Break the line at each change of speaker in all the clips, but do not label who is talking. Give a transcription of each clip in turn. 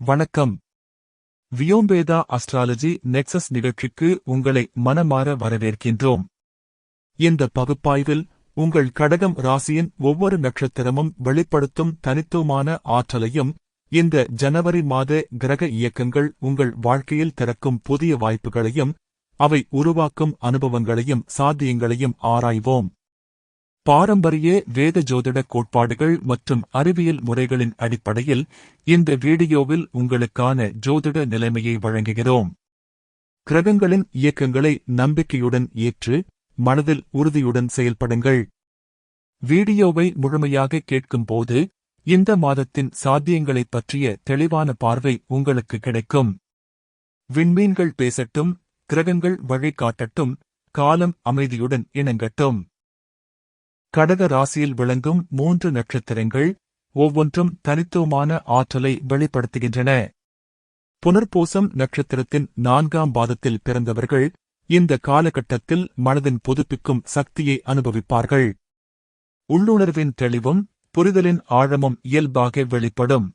வணக்கம். வியோம்பேதா astrology nexus நிகழ்ச்சிக்கு உங்களை மனமாற வரவேற்கின்றோம். இந்த பகுப்பாய்வில் உங்கள் கடகம் ராசியின் ஒவ்வொரு நட்சத்திரமும் வெளிப்படுத்தும் தனித்துவமான ஆற்றலையும் இந்த ஜனவரி மாத கிரக இயக்கங்கள் உங்கள் வாழ்க்கையில் திறக்கும் புதிய வாய்ப்புகளையும் அவை உருவாக்கும் அனுபவங்களையும் சாத்தியங்களையும் ஆராய்வோம். பாரம்பரிய வேத ஜோதிட கோட்பாடுகள் மற்றும் அறிவியல் முறைகளின் அடிப்படையில் இந்த வீடியோவில் உங்களுக்கான ஜோதிட நிலைமையை வழங்குகிறோம். கிரகங்களின் இயக்கங்களை நம்பிக்கையுடன் ஏற்று மனதில் உறுதியுடன் செயல்படுங்கள். வீடியோவை முழுமையாக கேட்கும்போது இந்த மாதத்தின் சாத்தியங்களைப் பற்றிய தெளிவான பார்வை உங்களுக்கு கிடைக்கும். விண்மீன்கள் பேசட்டும் கிரகங்கள் வழிகாட்டட்டும் காலம் அமைதியுடன் இணங்கட்டும். கடக ராசியில் விளங்கும் மூன்று நட்சத்திரங்கள் ஒவ்வொன்றும் தனித்துவமான ஆற்றலை வெளிப்படுத்துகின்றன. புனர்பூசம் நட்சத்திரத்தின் நான்காம் பாதத்தில் பிறந்தவர்கள் இந்த காலகட்டத்தில் மனதின் புதுப்பிக்கும் சக்தியை அனுபவிப்பார்கள். உள்ளுணர்வின் தெளிவும் புரிதலின் ஆழமும் இயல்பாக வெளிப்படும்.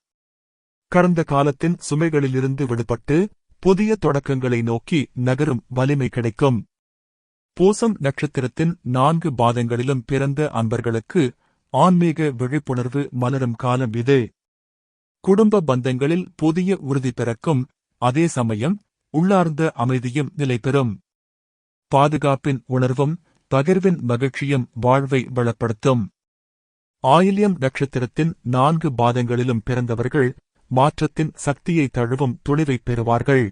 கடந்த காலத்தின் சுமைகளிலிருந்து விடுபட்டு புதிய தொடக்கங்களை நோக்கி நகரும் வலிமை கிடைக்கும். பூசம் நட்சத்திரத்தின் நான்கு பாதங்களிலும் பிறந்த அன்பர்களுக்கு ஆன்மீக விழிப்புணர்வு மலரும் காலம் இது. குடும்ப பந்தங்களில் புதிய உறுதி பிறக்கும் அதே சமயம் உள்ளார்ந்த அமைதியும் நிலைபெறும். பாதுகாப்பின் உணர்வும் பகிர்வின் மகிழ்ச்சியும் வாழ்வை வளப்படுத்தும். ஆயில்யம் நட்சத்திரத்தின் நான்கு பாதங்களிலும் பிறந்தவர்கள் மாற்றத்தின் சக்தியை தழுவும் துணிவைப் பெறுவார்கள்.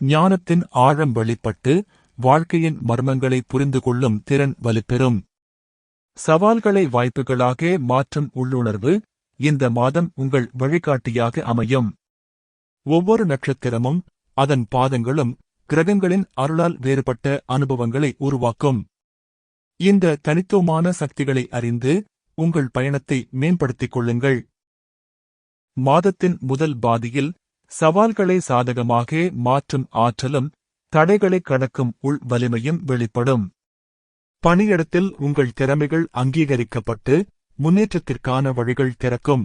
ஞானத்தின் ஆழம் வெளிப்பட்டு வாழ்க்கையின் மர்மங்களை புரிந்து கொள்ளும் திறன் வலுப்பெறும். சவால்களை வாய்ப்புகளாக மாற்றும் உள்ளுணர்வு இந்த மாதம் உங்கள் வழிகாட்டியாக அமையும். ஒவ்வொரு நட்சத்திரமும் அதன் பாதங்களும் கிரகங்களின் அருளால் வேறுபட்ட அனுபவங்களை உருவாக்கும். இந்த தனித்துவமான சக்திகளை அறிந்து உங்கள் பயணத்தை மேம்படுத்திக் கொள்ளுங்கள். மாதத்தின் முதல் பாதியில் சவால்களை சாதகமாக மாற்றும் ஆற்றலும் தடைகளை கடக்கும் உள் வலிமையும் வெளிப்படும். பணியிடத்தில் உங்கள் திறமைகள் அங்கீகரிக்கப்பட்டு முன்னேற்றத்திற்கான வழிகள் திறக்கும்.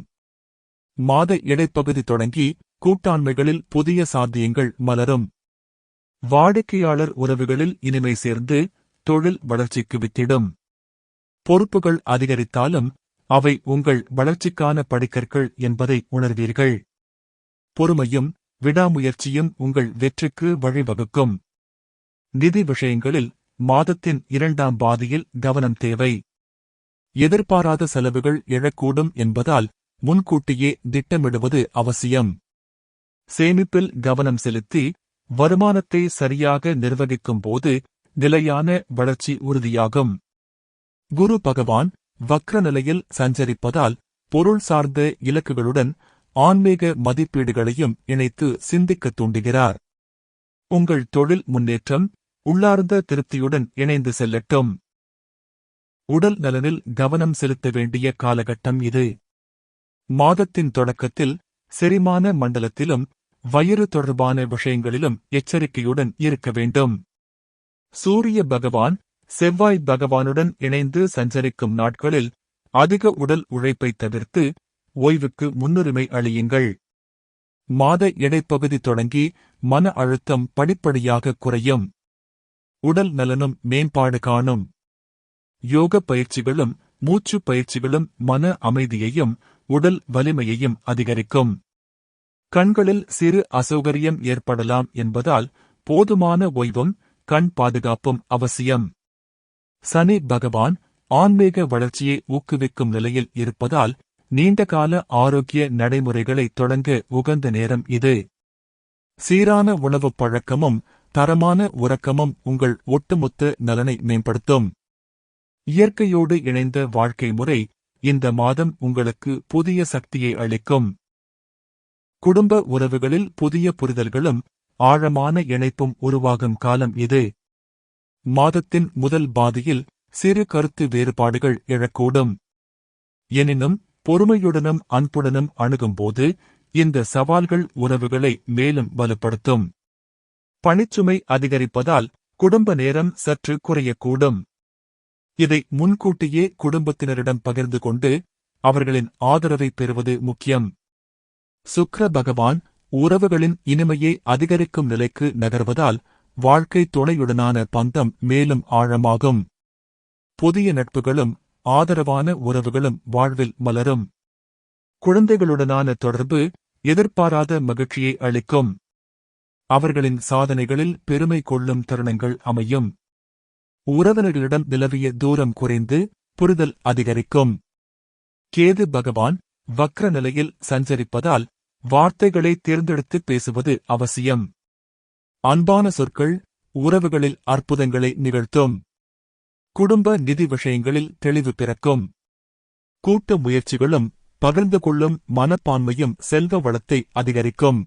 மாத இடைப்பகுதி தொடங்கி கூட்டாண்மைகளில் புதிய சாத்தியங்கள் மலரும். வாடிக்கையாளர் உறவுகளில் இனிமை சேர்ந்து தொழில் வளர்ச்சிக்கு வித்திடும். பொறுப்புகள் அதிகரித்தாலும் அவை உங்கள் வளர்ச்சிக்கான படிக்கற்கள் என்பதை உணர்வீர்கள். பொறுமையும் விடாமுயற்சியும் உங்கள் வெற்றிக்கு வழிவகுக்கும். நிதி விஷயங்களில் மாதத்தின் இரண்டாம் பாதியில் கவனம் தேவை. எதிர்பாராத செலவுகள் எழக்கூடும் என்பதால் முன்கூட்டியே திட்டமிடுவது அவசியம். சேமிப்பில் கவனம் செலுத்தி வருமானத்தை சரியாக நிர்வகிக்கும் போது நிலையான வளர்ச்சி உறுதியாகும். குரு பகவான் வக்ர நிலையில் சஞ்சரிப்பதால் பொருள் சார்ந்த இலக்குகளுடன் ஆன்மீக மதிப்பீடுகளையும் இணைத்து சிந்திக்கத் தூண்டுகிறார். உங்கள் தொழில் முன்னேற்றம் உள்ளார்ந்த திருப்தியுடன் இணைந்து செல்லட்டும். உடல் நலனில் கவனம் செலுத்த வேண்டிய காலகட்டம் இது. மாதத்தின் தொடக்கத்தில் செரிமான மண்டலத்திலும் வயிறு தொடர்பான விஷயங்களிலும் எச்சரிக்கையுடன் இருக்க வேண்டும். சூரிய பகவான் செவ்வாய் பகவானுடன் இணைந்து சஞ்சரிக்கும் நாட்களில் அதிக உடல் உழைப்பை தவிர்த்து ஓய்வுக்கு முன்னுரிமை அளியுங்கள். மாத இடைப்பகுதி தொடங்கி மன அழுத்தம் படிப்படியாக குறையும். உடல் நலனும் மேம்பாடு காணும். யோக பயிற்சிகளும் மூச்சு பயிற்சிகளும் மன அமைதியையும் உடல் வலிமையையும் அதிகரிக்கும். கண்களில் சிறு அசௌகரியம் ஏற்படலாம் என்பதால் போதுமான ஓய்வும் கண் பாதுகாப்பும் அவசியம். சனி பகவான் ஆன்மீக வளர்ச்சியை ஊக்குவிக்கும் நிலையில் இருப்பதால் நீண்டகால ஆரோக்கிய நடைமுறைகளை தொடங்க உகந்த நேரம் இது. சீரான உணவுப் பழக்கமும் தரமான உறக்கமும் உங்கள் ஒட்டுமொத்த நலனை மேம்படுத்தும். இயற்கையோடு இணைந்த வாழ்க்கை முறை இந்த மாதம் உங்களுக்கு புதிய சக்தியை அளிக்கும். குடும்ப உறவுகளில் புதிய புரிதல்களும் ஆழமான இணைப்பும் உருவாகும் காலம் இது. மாதத்தின் முதல் பாதியில் சிறு கருத்து வேறுபாடுகள் எழக்கூடும். எனினும் பொறுமையுடனும் அன்புடனும் அணுகும்போது இந்த சவால்கள் உறவுகளை மேலும் வலுப்படுத்தும். பணிச்சுமை அதிகரிப்பதால் குடும்ப நேரம் சற்று குறையக்கூடும். இதை முன்கூட்டியே குடும்பத்தினரிடம் பகிர்ந்து கொண்டு அவர்களின் ஆதரவை பெறுவது முக்கியம். சுக்ர பகவான் உறவுகளின் இனிமையை அதிகரிக்கும் நிலைக்கு நகர்வதால் வாழ்க்கை துணையுடனான பந்தம் மேலும் ஆழமாகும். புதிய நட்புகளும் ஆதரவான உறவுகளும் வாழ்வில் மலரும். குழந்தைகளுடனான தொடர்பு எதிர்பாராத மகிழ்ச்சியை அளிக்கும். அவர்களின் சாதனைகளில் பெருமை கொள்ளும் தருணங்கள் அமையும். உறவினர்களிடம் நிலவிய தூரம் குறைந்து புரிதல் அதிகரிக்கும். கேது பகவான் வக்ர நிலையில் சஞ்சரிப்பதால் வார்த்தைகளை தேர்ந்தெடுத்து பேசுவது அவசியம். அன்பான சொற்கள் உறவுகளில் அற்புதங்களை நிகழ்த்தும். குடும்ப நிதி விஷயங்களில் தெளிவு பிறக்கும். கூட்ட முயற்சிகளும் பகிர்ந்து கொள்ளும் மனப்பான்மையும் செல்வ வளத்தை அதிகரிக்கும்.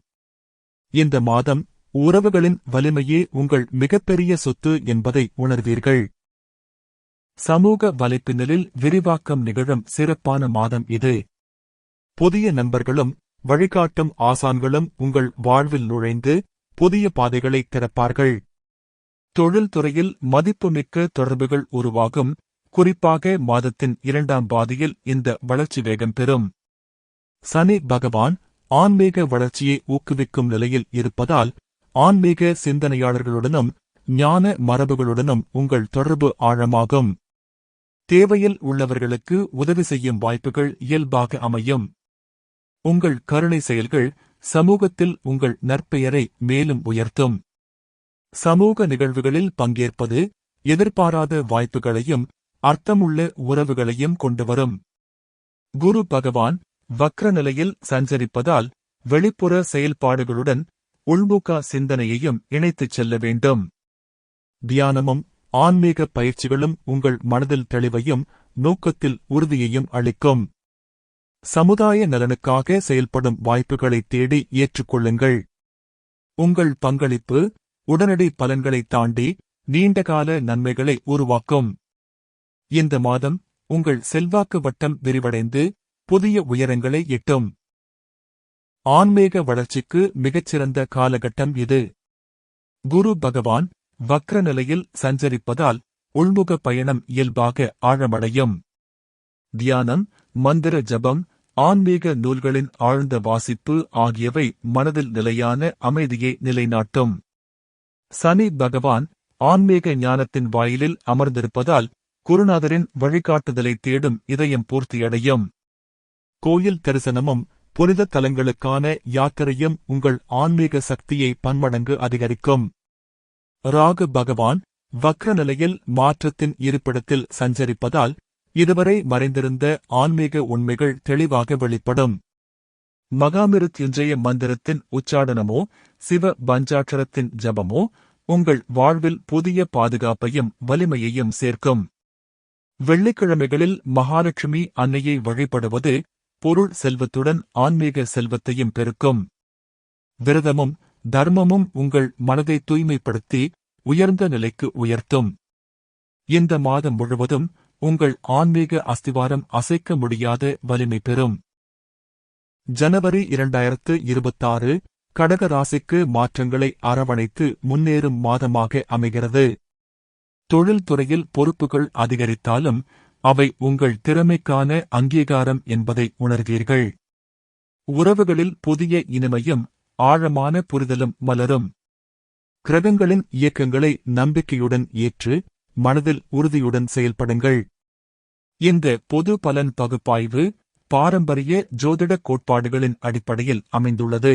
இந்த மாதம் உறவுகளின் வலிமையே உங்கள் மிகப்பெரிய சொத்து என்பதை உணர்வீர்கள். சமூக வலைப்பின்னலில் விரிவாக்கம் நிகழும் சிறப்பான மாதம் இது. புதிய நண்பர்களும் வழிகாட்டும் ஆசான்களும் உங்கள் வாழ்வில் நுழைந்து புதிய பாதைகளை திறப்பார்கள். தொழில்துறையில் மதிப்புமிக்க தொடர்புகள் உருவாகும் குறிப்பாக மாதத்தின் இரண்டாம் பாதியில் இந்த வளர்ச்சி வேகம் பெறும். சனி பகவான் ஆன்மீக வளர்ச்சியை ஊக்குவிக்கும் நிலையில் இருப்பதால் ஆன்மீக சிந்தனையாளர்களுடனும் ஞான மரபுகளுடனும் உங்கள் தொடர்பு ஆழமாகும். தேவையில் உள்ளவர்களுக்கு உதவி செய்யும் வாய்ப்புகள் இயல்பாக அமையும். உங்கள் கருணை செயல்கள் சமூகத்தில் உங்கள் நற்பெயரை மேலும் உயர்த்தும். சமூக நிகழ்வுகளில் பங்கேற்பது எதிர்பாராத வாய்ப்புகளையும் அர்த்தமுள்ள உறவுகளையும் கொண்டுவரும். குரு பகவான் வக்ர நிலையில் சஞ்சரிப்பதால் வெளிப்புற செயல்பாடுகளுடன் உள்முக சிந்தனையையும் இணைத்துச் செல்ல வேண்டும். தியானமும் ஆன்மீக பயிற்சிகளும் உங்கள் மனதில் தெளிவையும் நோக்கத்தில் உறுதியையும் அளிக்கும். சமுதாய நலனுக்காக செயல்படும் வாய்ப்புகளை தேடி ஏற்றுக்கொள்ளுங்கள். உங்கள் பங்களிப்பு உடனடி பலன்களை தாண்டி நீண்டகால நன்மைகளை உருவாக்கும். இந்த மாதம் உங்கள் செல்வாக்கு வட்டம் விரிவடைந்து புதிய உயரங்களை எட்டும். ஆன்மீக வளர்ச்சிக்கு மிகச்சிறந்த காலகட்டம் இது. குரு பகவான் வக்ர நிலையில் சஞ்சரிப்பதால் உள்முக பயணம் இயல்பாக ஆழமடையும். தியானம் மந்திர ஜபம் ஆன்மீக நூல்களின் ஆழ்ந்த வாசிப்பு ஆகியவை மனதில் நிலையான அமைதியை நிலைநாட்டும். சனி பகவான் ஆன்மீக ஞானத்தின் வாயிலில் அமர்ந்திருப்பதால் குருநாதரின் வழிகாட்டுதலை தேடும் இதயம் பூர்த்தியடையும். கோயில் தரிசனமும் புனித தலங்களுக்கான யாத்திரையும் உங்கள் ஆன்மீக சக்தியை பன்மடங்கு அதிகரிக்கும். ராகு பகவான் வக்ர நிலையில் மாற்றத்தின் இருப்பிடத்தில் சஞ்சரிப்பதால் இதுவரை மறைந்திருந்த ஆன்மீக உண்மைகள் தெளிவாக வெளிப்படும். மகாமிருத்யுஞ்சய மந்திரத்தின் உச்சாடனமோ சிவ பஞ்சாட்சரத்தின் ஜபமோ உங்கள் வாழ்வில் புதிய பாதுகாப்பையும் வலிமையையும் சேர்க்கும். வெள்ளிக்கிழமைகளில் மகாலட்சுமி அன்னையை வழிபடுவது பொருள் செல்வத்துடன் ஆன்மீக செல்வத்தையும் பெருக்கும். விரதமும் தர்மமும் உங்கள் மனதை தூய்மைப்படுத்தி உயர்ந்த நிலைக்கு உயர்த்தும். இந்த மாதம் முழுவதும் உங்கள் ஆன்மீக அஸ்திவாரம் அசைக்க முடியாத வலிமை பெறும். ஜனவரி இரண்டாயிரத்து இருபத்தாறு கடகராசிக்கு மாற்றங்களை அரவணைத்து முன்னேறும் மாதமாக அமைகிறது. தொழில்துறையில் பொறுப்புகள் அதிகரித்தாலும் அவை உங்கள் திறமைக்கான அங்கீகாரம் என்பதை உணர்வீர்கள். உறவுகளில் புதிய இனிமையும் ஆழமான புரிதலும் மலரும். கிரகங்களின் இயக்கங்களை நம்பிக்கையுடன் ஏற்று மனதில் உறுதியுடன் செயல்படுங்கள். இந்த பொது பலன் பகுப்பாய்வு பாரம்பரிய ஜோதிட கோட்பாடுகளின் அடிப்படையில் அமைந்துள்ளது.